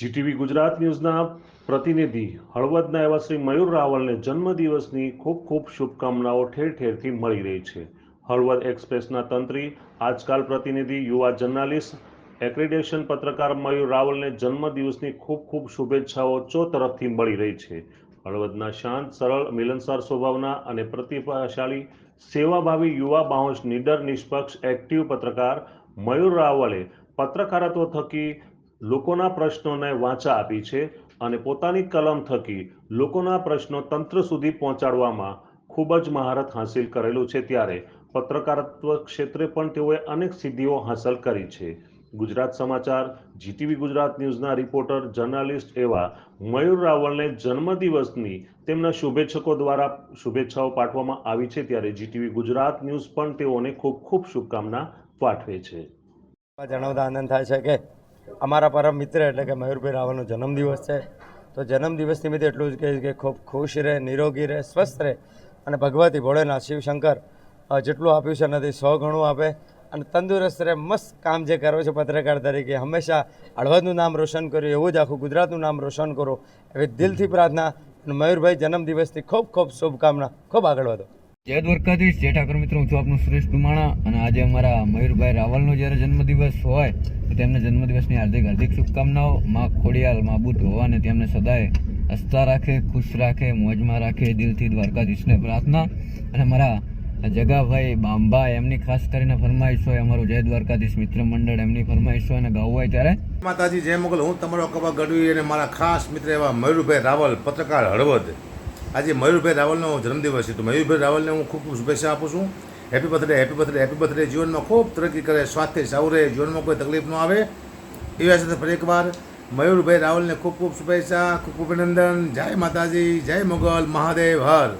GTV Gujarat ન્યૂઝના પ્રતિનિધિ હળવદના એવા શ્રી મયુર રાવલને જન્મદિવસની ખૂબ ખૂબ શુભકામનાઓ ઠેર ઠેરથી મળી રહી છે. હળવદ એક્સપ્રેસના તંત્રી, આજકાલ પ્રતિનિધિ, યુવા જર્નાલિસ્ટ એક્રેડેશન પત્રકાર મયુર રાવલને જન્મદિવસની ખૂબ ખૂબ શુભેચ્છાઓ ચો તરફથી મળી રહી છે. હળવદના શાંત, સરળ, મિલનસાર સ્વભાવના અને પ્રતિભાશાળી, સેવાભાવી યુવા બાહોશ, નિડર, નિષ્પક્ષ, એક્ટિવ પત્રકાર મયુર રાવલે પત્રકારત્વ થકી લોકોના પ્રશ્નોને વાંચા આપી છે અને પોતાની કલમ થકી લોકોના પ્રશ્નો તંત્ર સુધી પહોંચાડવામાં ખૂબ જ મહારત હાંસિલ કરેલું છે ત્યારે પત્રકારત્વ ક્ષેત્રે પણ તેઓએ અનેક સિદ્ધિઓ હાંસલ કરી છે. ગુજરાત સમાચાર, જીટીવી ગુજરાત ન્યૂઝના રિપોર્ટર, જર્નાલિસ્ટ એવા મયુર રાવલને જન્મદિવસની તેમના શુભેચ્છકો દ્વારા શુભેચ્છાઓ પાઠવવામાં આવી છે ત્યારે જીટીવી ગુજરાત ન્યૂઝ પણ તેઓને ખૂબ ખૂબ શુભકામના પાઠવે છે. જણાવતા આનંદ થાય છે કે અમારા પરમ મિત્ર એટલે કે મયુરભાઈ રાવલનો જન્મદિવસ છે. તો જન્મદિવસ નિમિત્તે એટલું જ કહીશ કે ખૂબ ખુશ રહે, નિરોગી રહે, સ્વસ્થ રહે અને ભગવતી ભોળેનાથ શિવશંકર જેટલું આપ્યું છે નથી સો ગણું આપે અને તંદુરસ્ત રહે, મસ્ત કામ જે કરો છો પત્રકાર તરીકે, હંમેશા હળવદનું નામ રોશન કર્યું એવું જ આખું ગુજરાતનું નામ રોશન કરો, એવી દિલથી પ્રાર્થના મયુરભાઈ જન્મદિવસની ખૂબ ખૂબ શુભકામના. ખૂબ આગળ વધો. જય દ્વારકાધીશ. જય ઠાકર મિત્રો, હું છું આપનું સુરેશ ડુમાણા અને આજે અમારા મયુરભાઈ રાવલનો જ્યારે જન્મદિવસ હોય, તો તેમને જન્મદિવસની હાર્દિક હાર્દિક શુભકામનાઓ. માં ખોડિયાલ, માં બુદ્ધ હોવાને તેમને સદાય હસતા રાખે, ખુશ રાખે, મોજમાં રાખે, દિલથી દ્વારકાધીશને પ્રાર્થના. અને મારા જગાભાઈ બાંબા, એમની ખાસ કરીને ફરમાઈશ હોય અમારું જય દ્વારકાધીશ મિત્ર મંડળ એમની ફરમાઈશ હોય અને ગાવું હોય ત્યારે. માતાજી, જય મોગલ. હું તમારો કબા ગઢવી અને મારા ખાસ મિત્ર એવા મયુરભાઈ રાવલ, પત્રકાર હળવદ. આજે મયુરભાઈ રાવલનો જન્મદિવસ છે. તો મયુરભાઈ રાવલને હું ખૂબ ખૂબ શુભેચ્છા આપું છું. Happy birthday happy birthday happy birthday જીવનમાં ખૂબ તરક્કી કરે સ્વાસ્થ્ય સારું રહે જીવનમાં કોઈ તકલીફ ન આવે. એવા સાથે ફરી એકવાર. મયુરભાઈ રાવલને ખૂબ ખૂબ શુભેચ્છા, ખૂબ ખૂબ અભિનંદન. જય માતાજી, જય મોગલ, મહાદેવ, હર.